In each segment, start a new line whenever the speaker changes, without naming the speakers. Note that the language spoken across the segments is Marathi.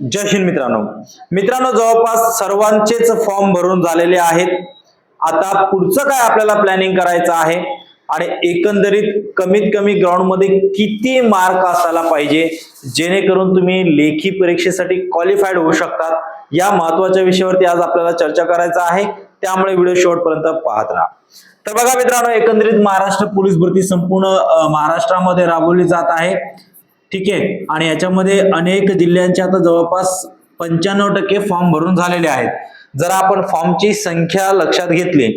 जय हिंद मित्रांनो. मित्रांनो जवळपास सर्वांचेच फॉर्म भरून झालेले आहेत. आता पुढचं काय आपल्याला प्लॅनिंग करायचं आहे? आणि एकंदरीत कमीत कमी ग्राउंडमध्ये किती मार्क असायला पाहिजे? जेणेकरून तुम्ही लेखी परीक्षेसाठी क्वालिफाईड होऊ शकतात. या महत्त्वाच्या विषयावरती आज आपल्याला चर्चा करायचा आहे. त्यामुळे व्हिडिओ शेवटपर्यंत पाहत राहा. तर बघा मित्रांनो एकंदरीत महाराष्ट्र पोलीस भरती संपूर्ण महाराष्ट्रामध्ये राबवली जात आहे. ठीक आहे. आणि याच्यामध्ये अनेक जिल्ह्यांचे आता जवळपास पंच्याण्णव टक्के फॉर्म भरून झालेले आहेत. जर आपण फॉर्मची संख्या लक्षात घेतली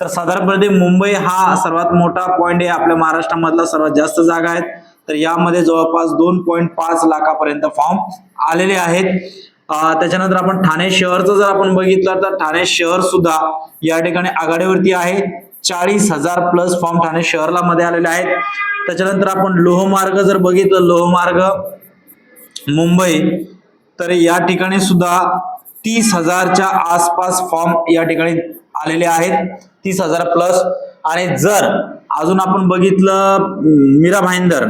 तर साधारणपणे मुंबई हा सर्वात मोठा पॉईंट आहे. आपल्या महाराष्ट्रामधला सर्वात जास्त जागा आहेत. तर यामध्ये जवळपास दोन पॉईंट पाच लाखापर्यंत फॉर्म आलेले आहेत. त्याच्यानंतर आपण ठाणे शहरचं जर आपण बघितलं तर ठाणे शहर सुद्धा या ठिकाणी आघाडीवरती आहे. चाळीस हजार प्लस फॉर्म ठाणे शहरला मध्ये आलेले आहेत. त्याच्यानंतर आपण लोहमार्ग जर बघितलं लोहमार्ग मुंबई तर या ठिकाणी सुद्धा तीस हजारच्या आसपास फॉर्म या ठिकाणी आलेले आहेत. तीस हजार प्लस आणि जर अजून आपण बघितलं मीरा भाईंदर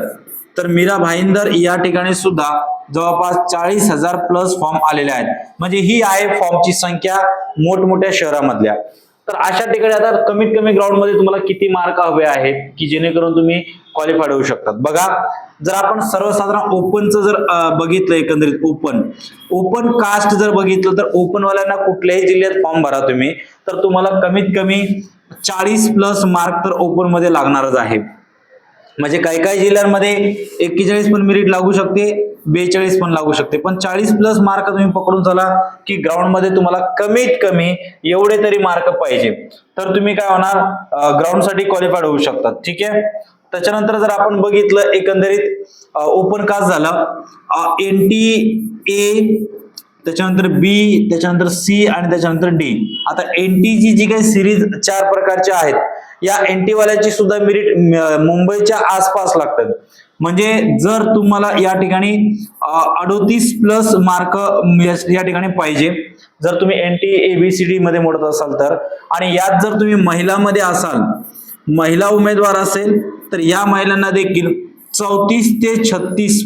तर मीरा भाईंदर या ठिकाणी सुद्धा जवळपास चाळीस हजार प्लस फॉर्म आलेले आहेत. म्हणजे ही आहे फॉर्मची संख्या मोठमोठ्या शहरामधल्या. तर अशा ठिकाणी आता कमीत कमी ग्राउंडमध्ये तुम्हाला किती मार्क हवे आहेत की जेणेकरून तुम्ही क्वालिफाईड होऊ शकतात. बघा जर आपण सर्वसाधारण ओपनचं जर बघितलं एकंदरीत ओपन ओपन कास्ट जर बघितलं तर ओपनवाल्यांना कुठल्याही जिल्ह्यात फॉर्म भरा तुम्ही. तर तुम्हाला कमीत कमी चाळीस प्लस मार्क तर ओपनमध्ये लागणारच आहे. म्हणजे काही काही जिल्ह्यांमध्ये एक्केचाळीस पण मेरिट लागू शकते. बेचाळीस पण लागू शकते. पण चाळीस प्लस मार्क तुम्ही पकडून चला की ग्राउंडमध्ये तुम्हाला कमीत कमी एवढे तरी मार्क पाहिजे. तर तुम्ही काय होणार? ग्राउंडसाठी क्वालिफाईड होऊ शकतात. ठीक आहे? त्याच्यानंतर जर आपण बघितलं एकंदरीत ओपन कास्ट झालं. एन टी ए त्याच्यानंतर बी त्याच्यानंतर सी आणि त्याच्यानंतर डी आता एन टी ची जी काही सिरीज चार प्रकारच्या आहेत या एन टी वाल्याची सुद्धा मेरिट मुंबईच्या आसपास लागतात. म्हणजे जर तुम्हाला या ठिकाणी अडोतीस प्लस मार्क म्हणजे या ठिकाणी पाहिजे. जर तुम्ही N T A B C D मध्ये मोडत असाल तर. आणि यात जर तुम्ही महिलामध्ये असाल महिला उमेदवार असेल तर या महिलांना देखील चौतीस ते छत्तीस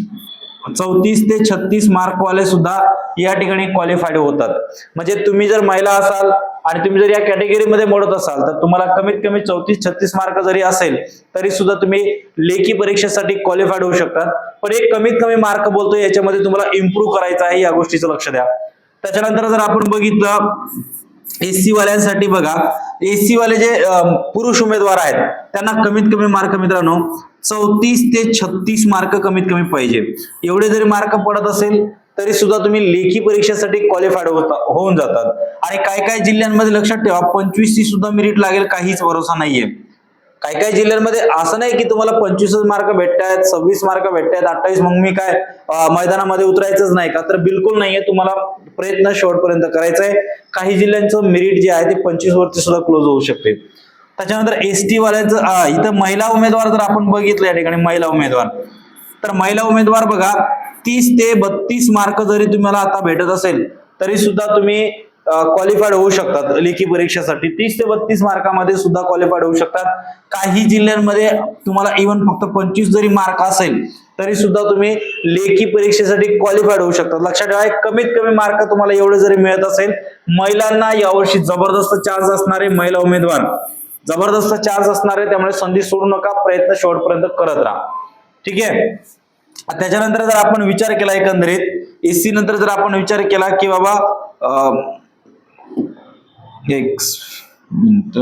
चौतीस ते छत्तीस मार्कवाले सुद्धा या ठिकाणी क्वालिफाईड होतात. म्हणजे तुम्ही जर महिला असाल आणि तुम्ही जर या कॅटेगरीमध्ये मोडत असाल तर तुम्हाला कमीत कमी चौतीस छत्तीस मार्क जरी असेल तरी सुद्धा तुम्ही लेखी परीक्षेसाठी क्वालिफाईड होऊ शकतात पण एक कमीत कमी मार्क बोलतोय याच्यामध्ये तुम्हाला इम्प्रूव्ह करायचं आहे या गोष्टीचं लक्ष द्या. त्याच्यानंतर जर आपण बघितलं एससी वाल्यांसाठी बघा. एससी वाले जे पुरुष उमेदवार आहेत त्यांना कमीत कमी मार्क मित्रांनो चौतीस ते छत्तीस मार्क कमीत कमी पाहिजे. एवढे जरी मार्क पडत असेल तरी सुद्धा तुम्ही लेखी परीक्षेसाठी क्वालिफाईड होता होऊन जातात. आणि काही काही जिल्ह्यांमध्ये लक्षात ठेवा पंचवीस ची सुद्धा मेरिट लागेल काहीच भरोसा नाहीये. काही काही जिल्ह्यांमध्ये असं नाही की तुम्हाला पंचवीस मार्क भेटतायत सव्वीस मार्क भेटतायत अठ्ठावीस मग मी काय मैदानामध्ये उतरायचंच नाही का? तर बिलकुल नाहीये तुम्हाला प्रयत्न शेवटपर्यंत करायचा आहे काही जिल्ह्यांचं मेरिट जे आहे ते पंचवीस वरती सुद्धा क्लोज होऊ शकते. त्याच्यानंतर एस टी इथं महिला उमेदवार जर आपण बघितलं या ठिकाणी महिला उमेदवार. तर महिला उमेदवार बघा तीस ते बत्तीस मार्क जरी तुम्हाला आता भेटत असेल तरी सुद्धा तुम्ही क्वालिफाईड होऊ शकतात. लेखी परीक्षेसाठी तीस ते बत्तीस मार्कामध्ये सुद्धा क्वालिफाईड होऊ शकतात. काही जिल्ह्यांमध्ये तुम्हाला इव्हन फक्त पंचवीस जरी मार्क असेल तरी सुद्धा तुम्ही लेखी परीक्षेसाठी क्वालिफाईड होऊ शकतात. लक्षात ठेवा कमीत कमी मार्क तुम्हाला एवढे जरी मिळत असेल महिलांना यावर्षी जबरदस्त चार्ज असणारे महिला उमेदवार जबरदस्त चार्ज असणारे त्यामुळे संधी सोडू नका प्रयत्न शेवटपर्यंत करत राहा. ठीक आहे? त्याच्यानंतर जर आपण विचार केला एकंदरीत एसी नंतर जर आपण विचार केला की बाबा एक मिनिट.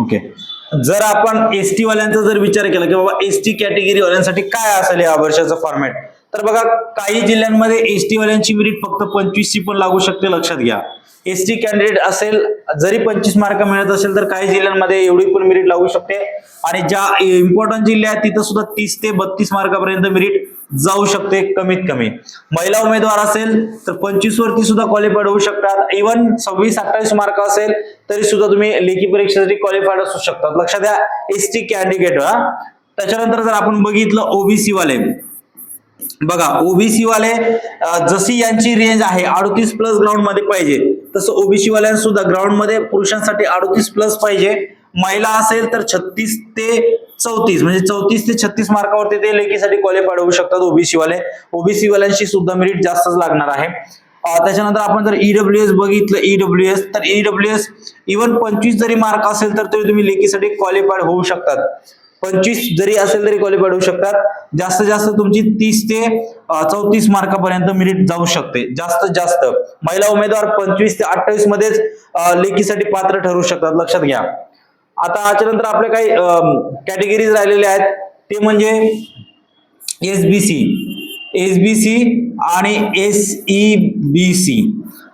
ओके. जर आपण एस टी वाल्यांचा जर विचार केला की बाबा एस टी कॅटेगरी वाल्यांसाठी काय असेल या वर्षाचं फॉर्मॅट तर बघा काही जिल्ह्यांमध्ये एस टी वाल्यांची मेरिट फक्त पंचवीसची पण लागू शकते लक्षात घ्या. एस टी कॅन्डिडेट असेल जरी पंचवीस मार्क मिळत असेल तर काही जिल्ह्यांमध्ये एवढी पण मिरिट लागू शकते. आणि ज्या इम्पॉर्टंट जिल्ह्या आहेत तिथं सुद्धा तीस ते बत्तीस मार्कापर्यंत मिरिट जाऊ शकते कमीत कमी. महिला उमेदवार असेल तर पंचवीस वरती सुद्धा क्वालिफाईड होऊ शकतात. इव्हन सव्वीस अठ्ठावीस मार्क असेल तरी सुद्धा तुम्ही लेखी परीक्षेसाठी क्वालिफाईड असू शकतात. लक्षात द्या एस टी कॅन्डिडेट त्याच्यानंतर जर आपण बघितलं ओबीसी वाले बघा ओबीसी वाले जशी यांची रेंज आहे अडतीस प्लस ग्राउंडमध्ये पाहिजे तसं ओबीसी वाल्यांना सुद्धा ग्राउंडमध्ये पुरुषांसाठी अडतीस प्लस पाहिजे. महिला असेल तर छत्तीस ते चौतीस म्हणजे चौतीस ते छत्तीस मार्कावरती ते लेखीसाठी क्वालिफाईड होऊ शकतात ओबीसी वाले. ओबीसी वाल्यांशी सुद्धा मेरिट जास्तच लागणार आहे. त्याच्यानंतर आपण जर ईडब्ल्यू एस बघितलं ईडब्ल्यू एस तर ईडब्ल्यू एस इव्हन पंचवीस जरी मार्क असेल तर तरी तुम्ही लेखीसाठी क्वालिफाईड होऊ शकतात. पंचवीस जरी असेल तरी क्वालिफाईड होऊ शकतात. जास्तीत जास्त तुमची तीस ते चौतीस मार्कापर्यंत मेरिट जाऊ शकते. जास्तीत जास्त. महिला उमेदवार पंचवीस ते अठ्ठावीस मध्येच लेखीसाठी पात्र ठरू शकतात. लक्षात घ्या. आता याच्यानंतर आपल्या काही कॅटेगरीज राहिलेले आहेत. ते म्हणजे एसबीसी एसबीसी आणि एस ई बी सी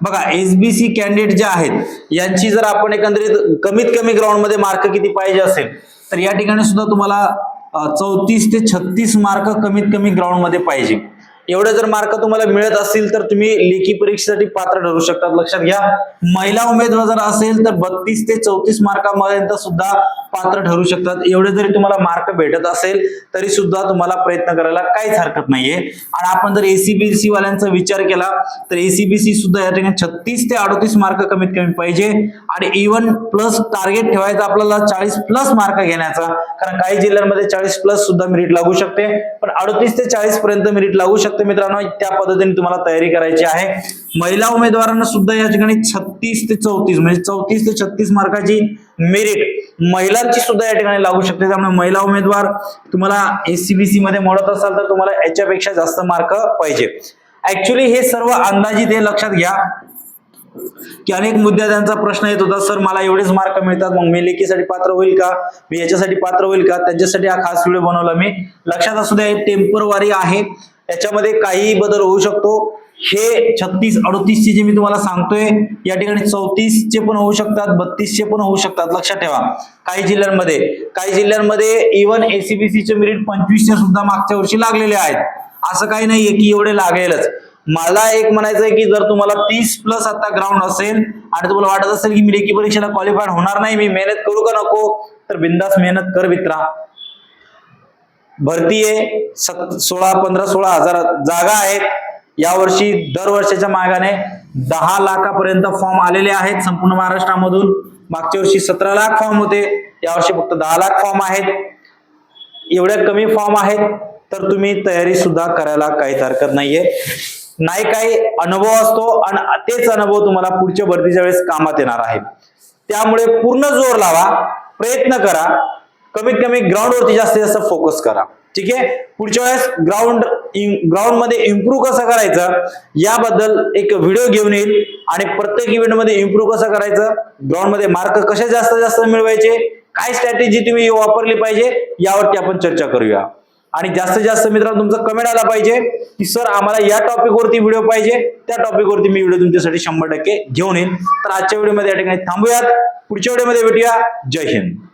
बघा एसबीसी कॅन्डिडेट जे आहेत यांची जर आपण एकंदरीत कमीत कमी ग्राउंडमध्ये मार्क किती पाहिजे असेल तर या ठिकाणी सुद्धा तुम्हाला चौतीस ते छत्तीस मार्क कमीत कमी ग्राउंडमध्ये पाहिजे. एवढे जर मार्क तुम्हाला मिळत असतील तर तुम्ही लेखी परीक्षेसाठी पात्र ठरू शकतात. लक्षात घ्या. महिला उमेदवार जर असेल तर बत्तीस ते चौतीस मार्कापर्यंत सुद्धा पात्र ठरू शकतात. एवढे जरी तुम्हाला मार्क भेटत असेल तरी सुद्धा तुम्हाला प्रयत्न करायला काहीच हरकत नाहीये. आणि आपण जर एसीबीसी वाल्यांचा विचार केला तर एसीबीसी सुद्धा या ठिकाणी छत्तीस ते अडतीस मार्क कमीत कमी पाहिजे. आणि इव्हन प्लस टार्गेट ठेवायचा आपल्याला चाळीस प्लस मार्क घेण्याचा कारण काही जिल्ह्यांमध्ये चाळीस प्लस सुद्धा मेरिट लागू शकते. पण अडतीस ते चाळीस पर्यंत मेरिट लागू शकते मित्रांनो. त्या पद्धतीने तुम्हाला तयारी करायची आहे. महिला उमेदवारांना सुद्धा या ठिकाणी छत्तीस ते चौतीस म्हणजे चौतीस ते छत्तीस मार्काची मेरिट महिलांची सुद्धा या ठिकाणी लागू शकते. त्यामुळे महिला उमेदवार तुम्हाला एससीबीसी मध्ये मोडत असाल तर तुम्हाला याच्यापेक्षा जास्त मार्क पाहिजे. ऍक्च्युली हे सर्व अंदाजित हे लक्षात घ्या. की अनेक मुद्दे त्यांचा प्रश्न येत होता. सर मला एवढेच मार्क मिळतात मग मी लेखीसाठी पात्र होईल का? मी याच्यासाठी पात्र होईल का? त्यांच्यासाठी हा खास व्हिडिओ बनवला मी. लक्षात असू द्या टेम्परवारी आहे. त्याच्यामध्ये काहीही बदल होऊ शकतो. हे छत्तीस अडतीसचे जे मी तुम्हाला सांगतोय या ठिकाणी चौतीसचे पण होऊ शकतात बत्तीसचे पण होऊ शकतात. लक्षात ठेवा. काही जिल्ह्यांमध्ये काही जिल्ह्यांमध्ये इव्हन एसीबीसीचे मेरिट पंचवीसचे सुद्धा मागच्या वर्षी लागलेले आहेत. असं काही नाहीये की एवढे लागेलच. मला एक म्हणायचं आहे की जर तुम्हाला तीस प्लस आता ग्राउंड असेल आणि तुम्हाला वाटत असेल की मी लेखी परीक्षेला क्वालिफाईड होणार नाही मी मेहनत करू का नको? तर बिंदास मेहनत कर मित्रा. भरती आहे सत सोळा पंधरा सोळा हजार जागा आहेत. यावर्षी दरवर्षाच्या मागाने दहा लाखापर्यंत फॉर्म आलेले आहेत संपूर्ण महाराष्ट्रामधून. मागच्या वर्षी सतरा लाख फॉर्म होते यावर्षी फक्त दहा लाख फॉर्म आहेत. एवढ्या कमी फॉर्म आहेत तर तुम्ही तयारी सुद्धा करायला काहीच हरकत नाहीये. नाही काही अनुभव असतो आणि तेच अनुभव तुम्हाला पुढच्या भरतीच्या वेळेस कामात येणार आहे. त्यामुळे पूर्ण जोर लावा प्रयत्न करा. कमीत कमी ग्राउंडवरती जास्तीत जास्त फोकस करा. ठीक आहे? पुढच्या वेळेस ग्राउंड ग्राउंडमध्ये इम्प्रूव्ह कसं करायचं? याबद्दल एक व्हिडिओ घेऊन येईल. आणि प्रत्येक इव्हेंटमध्ये इम्प्रूव्ह कसं करायचं? ग्राउंडमध्ये मार्क कसे जास्त जास्त मिळवायचे? काय स्ट्रॅटेजी तुम्ही वापरली पाहिजे? यावरती आपण चर्चा करूया. आणि जास्तीत जास्त मित्रांनो तुमचं कमेंट आला पाहिजे की सर आम्हाला या टॉपिकवरती व्हिडिओ पाहिजे. त्या टॉपिकवरती मी व्हिडिओ तुमच्यासाठी शंभर टक्के घेऊन येईन. तर आजच्या व्हिडिओमध्ये या ठिकाणी थांबूयात. पुढच्या व्हिडिओमध्ये भेटूया. जय हिंद.